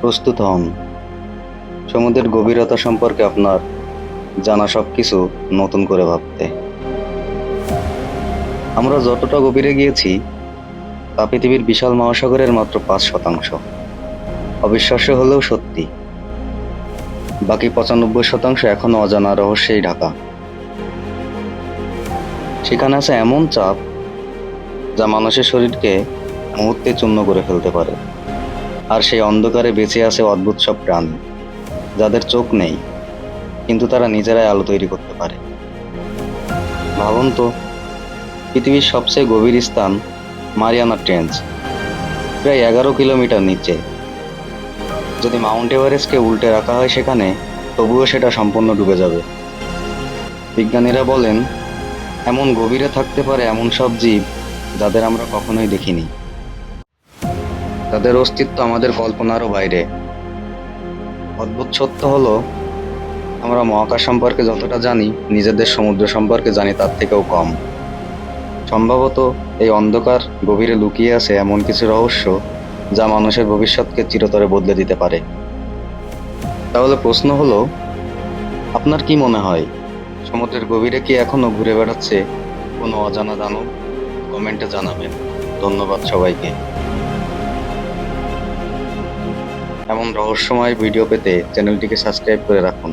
প্রস্তুত হন। সমুদ্রের গভীরতা সম্পর্কে আপনার জানা সব কিছু নতুন করে ভাবতে। আমরা যতটা গভীরে গিয়েছি, তা পৃথিবীর বিশাল মহাসাগরের মাত্র পাঁচ শতাংশ। অবিশ্বাস্য হলেও সত্যি। বাকি পঁচানব্বই শতাংশ এখনও অজানা রহস্যেই ঢাকা। সেখানে আছে এমন চাপ, যা মানুষের শরীরকে মুহূর্তে চূর্ণ করে ফেলতে পারে। আর সেই অন্ধকারে বেঁচে আছে অদ্ভুত সব প্রাণী, যাদের চোখ নেই, কিন্তু তারা নিজেরাই আলো তৈরি করতে পারে। ভাবুন তো, পৃথিবীর সবচেয়ে গভীর স্থান মারিয়ানা ট্রেঞ্চ প্রায় এগারো কিলোমিটার নিচে। যদি মাউন্ট এভারেস্টকে উল্টে রাখা হয় সেখানে, তবুও সেটা সম্পূর্ণ ডুবে যাবে। বিজ্ঞানীরা বলেন, এমন গভীরে থাকতে পারে এমন সব জীব যাদের আমরা কখনোই দেখিনি। তাদের অস্তিত্ব আমাদের কল্পনারও বাইরে। অদ্ভুত সত্য হলো, আমরা মহাকাশ সম্পর্কে যতটা জানি, নিজেদের সমুদ্র সম্পর্কে জানি তার থেকেও কম। সম্ভবত এই অন্ধকার গভীরে লুকিয়ে আছে এমন কিছু রহস্য যা মানুষের ভবিষ্যৎকে চিরতরে বদলে দিতে পারে। তাহলে প্রশ্ন হলো, আপনার কি মনে হয়, সমুদ্রের গভীরে কি এখনও ঘুরে বেড়াচ্ছে কোনো অজানা দানব? কমেন্টে জানাবেন। ধন্যবাদ সবাইকে। এমন রহস্যময় ভিডিও পেতে চ্যানেলটিকে সাবস্ক্রাইব করে রাখুন।